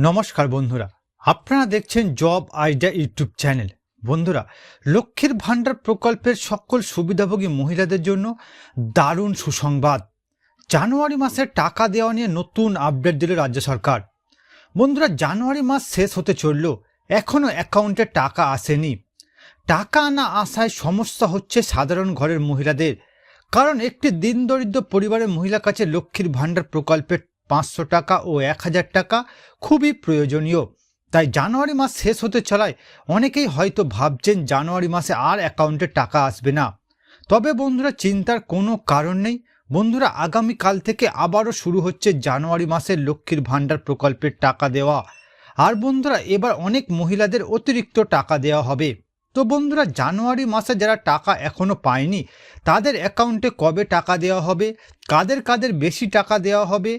নমস্কার বন্ধুরা। আপনারা দেখছেন জব আইডিয়া ইউটিউব চ্যানেল। বন্ধুরা, লক্ষ্মীর ভাণ্ডার প্রকল্পের সকল সুবিধাভোগী মহিলাদের জন্য দারুণ সুসংবাদ। জানুয়ারি মাসে টাকা দেওয়া নিয়ে নতুন আপডেট দিল রাজ্য সরকার। বন্ধুরা, জানুয়ারি মাস শেষ হতে চলল। এখনও অ্যাকাউন্টে টাকা আসেনি। টাকা না আসায় সমস্যা হচ্ছে সাধারণ ঘরের মহিলাদের। কারণ একটি দিন দরিদ্র পরিবারের মহিলার কাছে লক্ষ্মীর ভাণ্ডার প্রকল্পের পাঁচশো টাকা ও এক হাজার টাকা খুবই প্রয়োজনীয়। তাই জানুয়ারি মাস শেষ হতে চলায় অনেকেই হয়তো ভাবছেন জানুয়ারি মাসে আর অ্যাকাউন্টে টাকা আসবে না। তবে বন্ধুরা, চিন্তার কোনো কারণ নেই। বন্ধুরা, আগামীকাল থেকে আবারও শুরু হচ্ছে জানুয়ারি মাসের লক্ষ্মীর ভাণ্ডার প্রকল্পের টাকা দেওয়া। আর বন্ধুরা, এবার অনেক মহিলাদের অতিরিক্ত টাকা দেওয়া হবে। তো বন্ধুরা, জানুয়ারি মাসে যারা টাকা এখনও পায়নি, তাদের অ্যাকাউন্টে কবে টাকা দেওয়া হবে? কাদের কাদের বেশি টাকা দেওয়া হবে?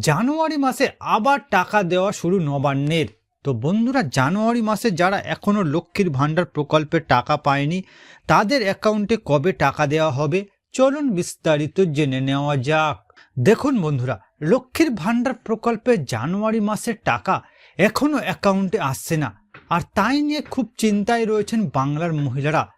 জানুয়ারি মাসে আবার টাকা দেওয়া শুরু নবান্নের। তো বন্ধুরা, জানুয়ারি মাসে যারা এখনও লক্ষ্মীর ভাণ্ডার প্রকল্পে টাকা পায়নি, তাদের অ্যাকাউন্টে কবে টাকা দেওয়া হবে? চলুন বিস্তারিত জেনে নেওয়া যাক। দেখুন বন্ধুরা, লক্ষ্মীর ভাণ্ডার প্রকল্পে জানুয়ারি মাসের টাকা এখনও অ্যাকাউন্টে আসছে না। আর তাই নিয়ে খুব চিন্তায় রয়েছেন বাংলার মহিলারা।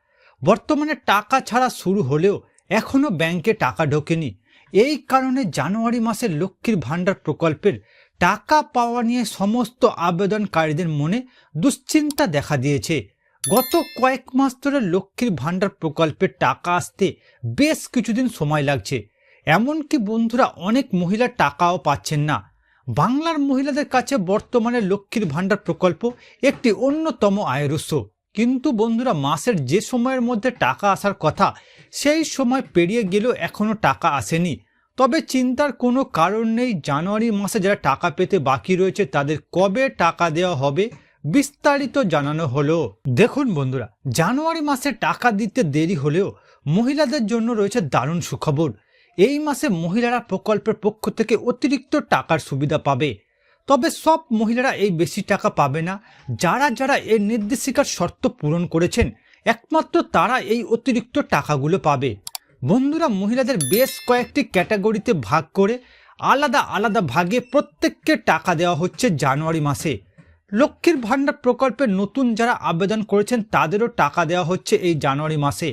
বর্তমানে টাকা ছাড়া শুরু হলেও এখনও ব্যাংকে টাকা ঢোকেনি। এই কারণে জানুয়ারি মাসে লক্ষ্মীর ভাণ্ডার প্রকল্পের টাকা পাওয়া নিয়ে সমস্ত আবেদনকারীদের মনে দুশ্চিন্তা দেখা দিয়েছে। গত কয়েক মাস ধরে লক্ষ্মীর ভাণ্ডার প্রকল্পের টাকা আসতে বেশ কিছুদিন সময় লাগছে। এমনকি বন্ধুরা অনেক মহিলা টাকাও পাচ্ছেন না। বাংলার মহিলাদের কাছে বর্তমানে লক্ষ্মীর ভাণ্ডার প্রকল্প একটি অন্যতম আয়ের উৎস কিন্তু বন্ধুরা, মাসের যে সময়ের মধ্যে টাকা আসার কথা, সেই সময় পেরিয়ে গেলেও এখনও টাকা আসেনি। তবে চিন্তার কোনো কারণ নেই, জানুয়ারি মাসে যারা টাকা পেতে বাকি রয়েছে, তাদের কবে টাকা দেওয়া হবে বিস্তারিত জানানো হলো। দেখুন বন্ধুরা, জানুয়ারি মাসে টাকা দিতে দেরি হলেও মহিলাদের জন্য রয়েছে দারুণ সুখবর। এই মাসে মহিলারা প্রকল্পের পক্ষ থেকে অতিরিক্ত টাকার সুবিধা পাবে। তবে সব মহিলারা এই বেশি টাকা পাবে না। যারা যারা এর নির্দেশিকার শর্ত পূরণ করেছেন, একমাত্র তারা এই অতিরিক্ত টাকাগুলো পাবে। বন্ধুরা, মহিলাদের বেশ কয়েকটি ক্যাটাগরিতে ভাগ করে আলাদা আলাদা ভাগে প্রত্যেককে টাকা দেওয়া হচ্ছে জানুয়ারি মাসে। লক্ষ্মীর ভাণ্ডার প্রকল্পে নতুন যারা আবেদন করেছেন, তাদেরও টাকা দেওয়া হচ্ছে এই জানুয়ারি মাসে।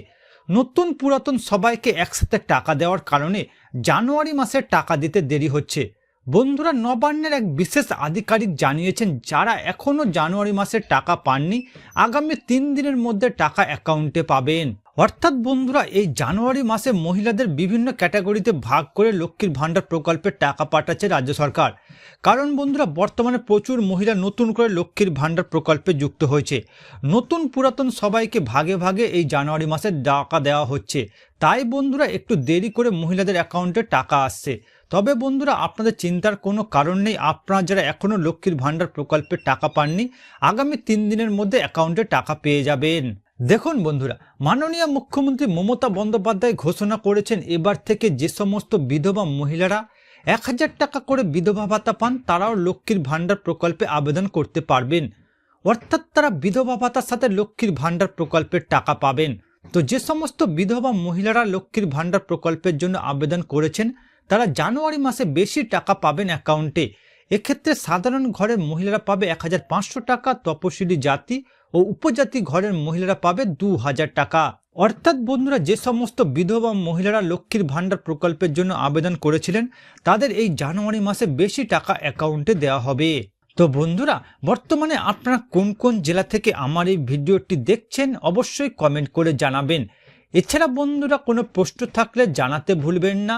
নতুন পুরাতন সবাইকে একসাথে টাকা দেওয়ার কারণে জানুয়ারি মাসে টাকা দিতে দেরি হচ্ছে। বন্ধুরা নবান্নের এক বিশেষ আধিকারিক জানিয়েছেন, যারা এখনও জানুয়ারি মাসে টাকা পাননি, আগামী তিন দিনের মধ্যে টাকা অ্যাকাউন্টে পাবেন। অর্থাৎ বন্ধুরা, এই জানুয়ারি মাসে মহিলাদের বিভিন্ন ক্যাটাগরিতে ভাগ করে লক্ষ্মীর ভাণ্ডার প্রকল্পের টাকা পাঠাচ্ছে রাজ্য সরকার। কারণ বন্ধুরা, বর্তমানে প্রচুর মহিলা নতুন করে লক্ষ্মীর ভাণ্ডার প্রকল্পে যুক্ত হয়েছে। নতুন পুরাতন সবাইকে ভাগে ভাগে এই জানুয়ারি মাসে টাকা দেওয়া হচ্ছে। তাই বন্ধুরা, একটু দেরি করে মহিলাদের অ্যাকাউন্টে টাকা আসছে। তবে বন্ধুরা, আপনাদের চিন্তার কোনো কারণ নেই। আপনারা যারা এখনও লক্ষ্মীর ভাণ্ডার প্রকল্পের টাকা পাননি, আগামী তিন দিনের মধ্যে অ্যাকাউন্টে টাকা পেয়ে যাবেন। দেখুন বন্ধুরা, মাননীয় মুখ্যমন্ত্রী মমতা বন্দ্যোপাধ্যায় ঘোষণা করেছেন, এবার থেকে যে সমস্ত বিধবা মহিলারা এক হাজার টাকা করে বিধবা ভাতা পান, তারাও লক্ষ্মীর ভাণ্ডার প্রকল্পে আবেদন করতে পারবেন। অর্থাৎ তারা বিধবা ভাতার সাথে লক্ষ্মীর ভাণ্ডার প্রকল্পের টাকা পাবেন। তো যে সমস্ত বিধবা মহিলারা লক্ষ্মীর ভাণ্ডার প্রকল্পের জন্য আবেদন করেছেন তারা জানুয়ারি মাসে বেশি টাকা পাবেন অ্যাকাউন্টে। এক্ষেত্রে সাধারণ ঘরের মহিলারা পাবে এক হাজার পাঁচশো টাকা, তপশিলি জাতি ও উপজাতি ঘরের মহিলারা পাবে দু হাজার টাকা। অর্থাৎ বন্ধুরা, যে সমস্ত বিধবা মহিলারা লক্ষ্মীর ভাণ্ডার প্রকল্পের জন্য আবেদন করেছিলেন, তাদের এই জানুয়ারি মাসে বেশি টাকা অ্যাকাউন্টে দেওয়া হবে। তো বন্ধুরা, বর্তমানে আপনারা কোন কোন জেলা থেকে আমার এই ভিডিওটি দেখছেন, অবশ্যই কমেন্ট করে জানাবেন। এছাড়া বন্ধুরা, কোনো প্রশ্ন থাকলে জানাতে ভুলবেন না।